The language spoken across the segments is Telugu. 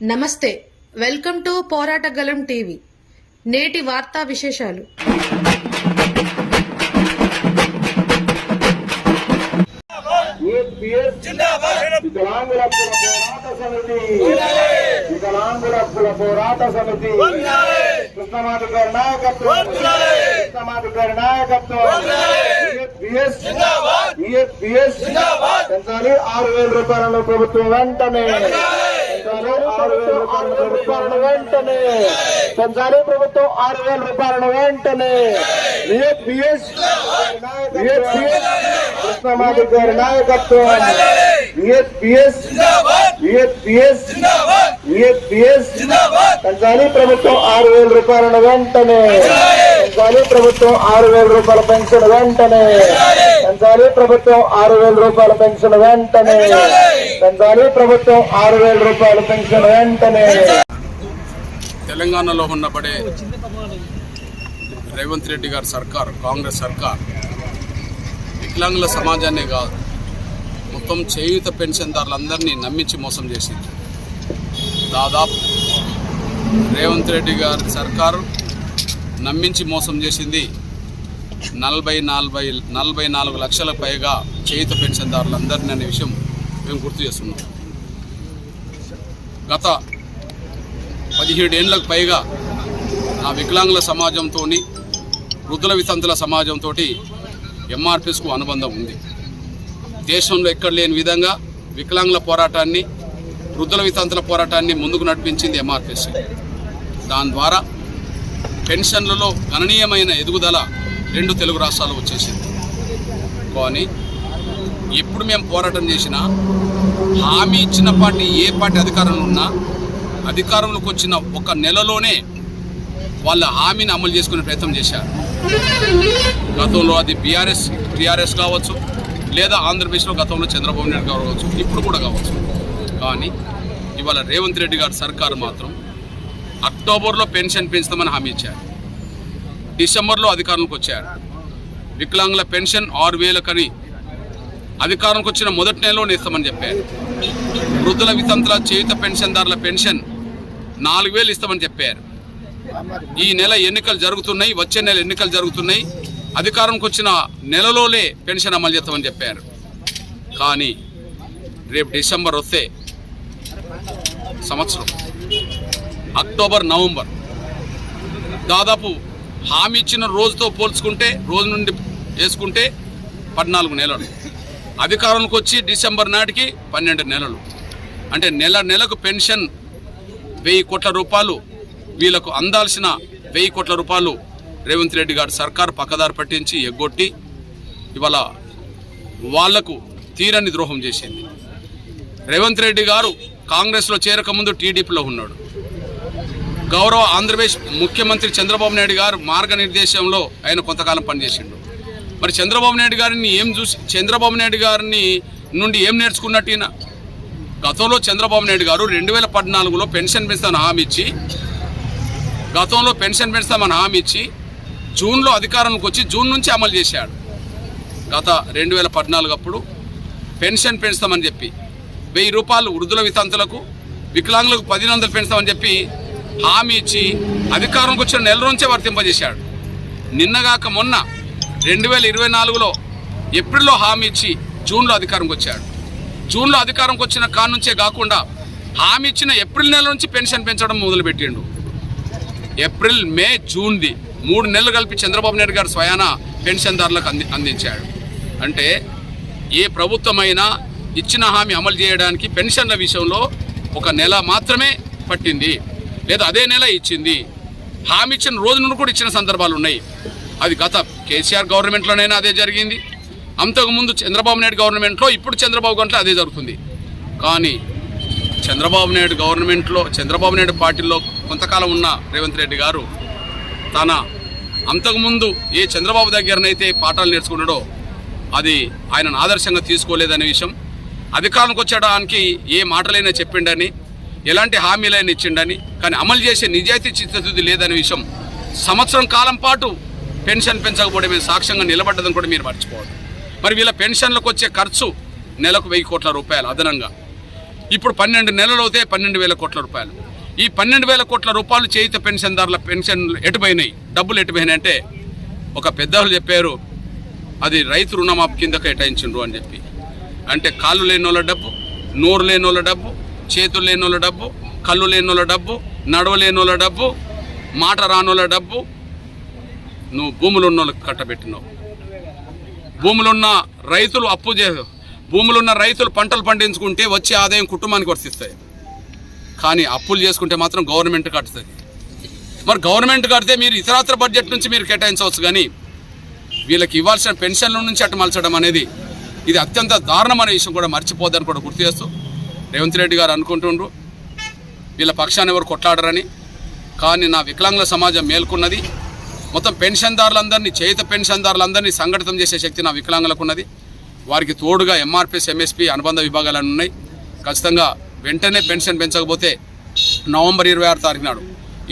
నమస్తే వెల్కమ్ టు పోరాటగలం టీవీ. నేటి వార్తా విశేషాలు. వికలాంగుల పోరాట సమితి వికలాంగుల హక్కుల పోరాట సమితి కృష్ణమాధు గారి నాయకత్వం కృష్ణమాధు గారి నాయకత్వం ఏపీఎస్ ఏపీఎస్ పెంచాలి ఆరు వేల రూపాయలను ప్రభుత్వం వెంటనే. పెంచాలి ఆరు వేల రూపాయలను వెంటనే. ప్రభుత్వం ఆరు వేల రూపాయలను వెంటనే ఏపీఎస్ ఏపీఎస్ కృష్ణమాధు గారి నాయకత్వం. పెంచాలి ప్రభుత్వం ఆరు వేల రూపాయలను వెంటనే. పెంచాలి ప్రభుత్వం ఆరు వేల రూపాయల పెన్షన్ వెంటనే. పెంచాలి ప్రభుత్వం ఆరు వేల రూపాయల పెన్షన్ వెంటనే. ప్రభుత్వం ఆరు వేల రూపాయల పెన్షన్ వెంటనే. తెలంగాణలో ఉన్నబడే రేవంత్ రెడ్డి గారి సర్కార్ కాంగ్రెస్ సర్కార్ వికలాంగుల సమాజాన్నే కాదు మొత్తం చేయూత పెన్షన్దారులందరినీ నమ్మించి మోసం చేసింది. దాదాపు రేవంత్ రెడ్డి గారి సర్కారు నమ్మించి మోసం చేసింది నలభై నలభై నలభై నాలుగు లక్షల పైగా చేయుత పెన్షన్దారులందరినీ అనే విషయం మేము గుర్తు చేస్తున్నాం. గత పదిహేడేళ్ళకు పైగా ఆ వికలాంగుల సమాజంతో వృద్ధుల వితంతుల సమాజంతో ఎంఆర్పిఎస్కు అనుబంధం ఉంది. దేశంలో ఎక్కడ లేని విధంగా వికలాంగుల పోరాటాన్ని వృద్ధుల వితంతుల పోరాటాన్ని ముందుకు నడిపించింది ఎంఆర్పిఎస్. దాని ద్వారా పెన్షన్లలో గణనీయమైన ఎదుగుదల రెండు తెలుగు రాష్ట్రాలు వచ్చేసింది. కానీ ఎప్పుడు మేము పోరాటం చేసినా హామీ ఇచ్చిన పార్టీ ఏ పార్టీ అధికారంలో ఉన్నా అధికారంలోకి వచ్చిన ఒక నెలలోనే వాళ్ళ హామీని అమలు చేసుకునే ప్రయత్నం చేశారు. గతంలో అది బీఆర్ఎస్ టీఆర్ఎస్ కావచ్చు లేదా ఆంధ్రప్రదేశ్లో గతంలో చంద్రబాబు నాయుడు గారు కావచ్చు ఇప్పుడు కూడా కావచ్చు. కానీ ఇవాళ రేవంత్ రెడ్డి గారి సర్కారు మాత్రం అక్టోబర్లో పెన్షన్ పెంచుతామని హామీ ఇచ్చారు. డిసెంబర్లో అధికారంలోకి వచ్చారు. వికలాంగుల పెన్షన్ ఆరు వేలకని అధికారంకి వచ్చిన మొదటి నెలలో ఇస్తామని చెప్పారు. వృద్ధుల వితంతుల చేయుత పెన్షన్దారుల పెన్షన్ నాలుగు వేలు ఇస్తామని చెప్పారు. ఈ నెల ఎన్నికలు జరుగుతున్నాయి వచ్చే నెల ఎన్నికలు జరుగుతున్నాయి. అధికారంకి వచ్చిన నెలలోనే పెన్షన్ అమలు చేస్తామని చెప్పారు. కానీ రేపు డిసెంబర్ వస్తే సంవత్సరం అక్టోబర్ నవంబర్ దాదాపు హామీ ఇచ్చిన రోజుతో పోల్చుకుంటే రోజు నుండి వేసుకుంటే పద్నాలుగు నెలలు. అధికారంలోకి వచ్చి డిసెంబర్ నాటికి పన్నెండు నెలలు. అంటే నెల నెలకు పెన్షన్ వెయ్యి కోట్ల రూపాయలు వీళ్ళకు అందాల్సిన వెయ్యి కోట్ల రూపాయలు రేవంత్ రెడ్డి గారు సర్కారు పక్కదారి పట్టించి ఎగ్గొట్టి ఇవాళ వాళ్ళకు తీరని ద్రోహం చేసింది. రేవంత్ రెడ్డి గారు కాంగ్రెస్లో చేరకముందు టీడీపీలో ఉన్నాడు. గౌరవ ఆంధ్రప్రదేశ్ ముఖ్యమంత్రి చంద్రబాబు నాయుడు గారు మార్గనిర్దేశంలో ఆయన కొంతకాలం పనిచేసిండు. మరి చంద్రబాబు నాయుడు గారిని ఏం చూసి చంద్రబాబు నాయుడు గారిని నుండి ఏం నేర్చుకున్నట్టు ఈయన? గతంలో చంద్రబాబు నాయుడు గారు రెండు వేల పద్నాలుగులో పెన్షన్ పెంచుతామని హామీ ఇచ్చి గతంలో పెన్షన్ పెంచుతామని హామీ ఇచ్చి జూన్లో అధికారంలోకి వచ్చి జూన్ నుంచి అమలు చేశాడు. గత రెండు వేల పద్నాలుగు అప్పుడు పెన్షన్ పెంచుతామని చెప్పి వెయ్యి రూపాయలు వృద్ధుల వితంతులకు వికలాంగులకు పదిహేను వందలు పెంచుతామని చెప్పి హామీ ఇచ్చి అధికారంకి వచ్చిన నెల నుంచే వర్తింపజేశాడు. నిన్నగాక మొన్న రెండు వేల ఇరవై నాలుగులో ఏప్రిల్లో హామీ ఇచ్చి జూన్లో అధికారంకి వచ్చాడు. జూన్లో అధికారంకి వచ్చిన కాడ నుంచే కాకుండా హామీ ఇచ్చిన ఏప్రిల్ నెల నుంచి పెన్షన్ పెంచడం మొదలుపెట్టిండు. ఏప్రిల్ మే జూన్ది మూడు నెలలు కలిపి చంద్రబాబు నాయుడు గారు స్వయాన పెన్షన్దారులకు అంది అందించాడు. అంటే ఏ ప్రభుత్వమైనా ఇచ్చిన హామీ అమలు చేయడానికి పెన్షన్ల విషయంలో ఒక నెల మాత్రమే పట్టింది. లేదా అదే నెల ఇచ్చింది. హామీ ఇచ్చిన రోజు నుండి కూడా ఇచ్చిన సందర్భాలు ఉన్నాయి. అది గత కేసీఆర్ గవర్నమెంట్లోనైనా అదే జరిగింది. అంతకుముందు చంద్రబాబు నాయుడు గవర్నమెంట్లో ఇప్పుడు చంద్రబాబు గంటలో అదే జరుగుతుంది. కానీ చంద్రబాబు నాయుడు గవర్నమెంట్లో చంద్రబాబు నాయుడు పార్టీలో కొంతకాలం ఉన్న రేవంత్ రెడ్డి గారు తన అంతకుముందు ఏ చంద్రబాబు దగ్గరనైతే పాఠాలు నేర్చుకున్నాడో అది ఆయనను ఆదర్శంగా తీసుకోలేదనే విషయం. అధికారానికి వచ్చడానికి ఏ మాటలైనా చెప్పిండని ఎలాంటి హామీలైనా ఇచ్చిండని కానీ అమలు చేసే నిజాయితీ చిత్తశుద్ధి లేదనే విషయం సంవత్సరం కాలం పాటు పెన్షన్ పెంచకపోవడం పెంచకపోవడమే సాక్ష్యంగా నిలబడ్డదని కూడా మీరు మర్చిపోవద్దు. మరి వీళ్ళ పెన్షన్లకు వచ్చే ఖర్చు నెలకు వెయ్యి కోట్ల రూపాయలు అదనంగా. ఇప్పుడు పన్నెండు నెలలు అవుతే పన్నెండు వేల కోట్ల రూపాయలు. ఈ పన్నెండు వేల కోట్ల రూపాయలు చేయిత పెన్షన్దారుల పెన్షన్ ఎటుపోయినాయి? డబ్బులు ఎటుపోయినాయి అంటే ఒక పెద్దవాళ్ళు చెప్పారు అది రైతు రుణమాఫ్ కింద కేటాయించిండ్రు అని చెప్పి. అంటే కాళ్ళు లేని వాళ్ళ డబ్బు నోరు లేని వాళ్ళ డబ్బు చేతులు లేని వాళ్ళ డబ్బు కళ్ళు లేని వాళ్ళ డబ్బు నడవలేని వాళ్ళ డబ్బు మాట రానోళ్ళ డబ్బు నువ్వు భూములు ఉన్న వాళ్ళకి కట్టబెట్టినావు. భూములున్న రైతులు అప్పు చే భూములున్న రైతులు పంటలు పండించుకుంటే వచ్చే ఆదాయం కుటుంబానికి వర్తిస్తాయి. కానీ అప్పులు చేసుకుంటే మాత్రం గవర్నమెంట్ కట్టుతుంది. మరి గవర్నమెంట్ కడితే మీరు ఇతరాత్ర బడ్జెట్ నుంచి మీరు కేటాయించవచ్చు కానీ వీళ్ళకి ఇవ్వాల్సిన పెన్షన్ల నుంచి అటు మలచడం అనేది ఇది అత్యంత దారుణమైన విషయం కూడా మర్చిపోద్దని కూడా గుర్తు చేస్తూ రేవంత్ రెడ్డి గారు అనుకుంటుండ్రు. వీళ్ళ పక్షాన్ని ఎవరు కొట్లాడరని. కానీ నా వికలాంగుల సమాజం మేల్కొన్నది మొత్తం పెన్షన్దారులందరినీ చేత పెన్షన్దారులందరినీ సంఘటితం చేసే శక్తి నా వికలాంగులకు ఉన్నది. వారికి తోడుగా ఎంఆర్పిఎస్ ఎంఎస్పి అనుబంధ విభాగాలు ఉన్నాయి. ఖచ్చితంగా వెంటనే పెన్షన్ పెంచకపోతే నవంబర్ ఇరవై ఆరు తారీఖు నాడు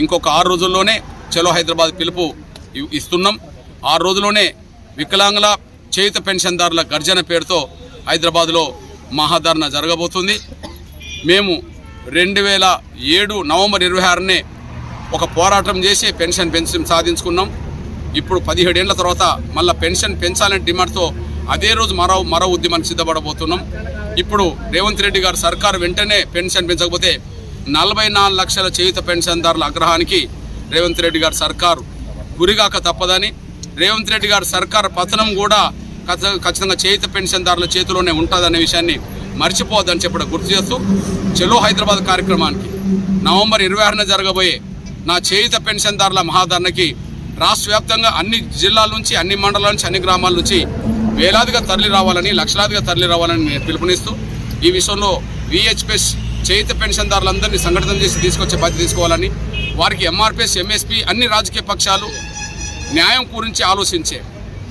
ఇంకొక ఆరు రోజుల్లోనే చలో హైదరాబాద్ పిలుపు ఇస్తున్నాం. ఆరు రోజుల్లోనే వికలాంగుల చేయుత పెన్షన్దారుల గర్జన పేరుతో హైదరాబాద్లో మహాధరణ జరగబోతుంది. మేము రెండు వేల ఏడు నవంబర్ ఇరవై ఆరునే ఒక పోరాటం చేసి పెన్షన్ పెన్షన్ సాధించుకున్నాం. ఇప్పుడు పదిహేడేళ్ళ తర్వాత మళ్ళీ పెన్షన్ పెంచాలనే డిమాండ్తో అదే రోజు మరో మరో ఉద్యమానికి సిద్ధపడబోతున్నాం. ఇప్పుడు రేవంత్ రెడ్డి గారు సర్కారు వెంటనే పెన్షన్ పెంచకపోతే నలభై నాలుగు లక్షల చేయుత పెన్షన్దారుల ఆగ్రహానికి రేవంత్ రెడ్డి గారు సర్కారు గురిగాక తప్పదని రేవంత్ రెడ్డి గారు సర్కారు పతనం కూడా ఖచ్చితంగా చేయుత పెన్షన్దారుల చేతిలోనే ఉంటుందనే విషయాన్ని మర్చిపోవద్దని చెప్పడం గుర్తు చేస్తూ చెలో హైదరాబాద్ కార్యక్రమానికి నవంబర్ ఇరవై ఆరున జరగబోయే నా చేయుత పెన్షన్దారుల మహాధరణకి రాష్ట్ర వ్యాప్తంగా అన్ని జిల్లాల నుంచి అన్ని మండలాల నుంచి అన్ని గ్రామాల నుంచి వేలాదిగా తరలి రావాలని లక్షలాదిగా తరలి రావాలని నేను పిలుపునిస్తూ ఈ విషయంలో విహెచ్పిఎస్ చేయుత పెన్షన్దారులందరినీ సంఘటన చేసి తీసుకొచ్చే బాధ్యత తీసుకోవాలని వారికి ఎంఆర్పిఎస్ ఎంఎస్పి అన్ని రాజకీయ పక్షాలు న్యాయం గురించి ఆలోచించే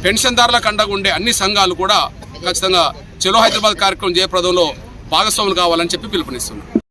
పెన్షన్దారులకు అండగా ఉండే అన్ని సంఘాలు కూడా ఖచ్చితంగా చెలో హైదరాబాద్ కార్యక్రమం జయప్రదంలో భాగస్వాములు కావాలని చెప్పి పిలుపునిస్తున్నాను.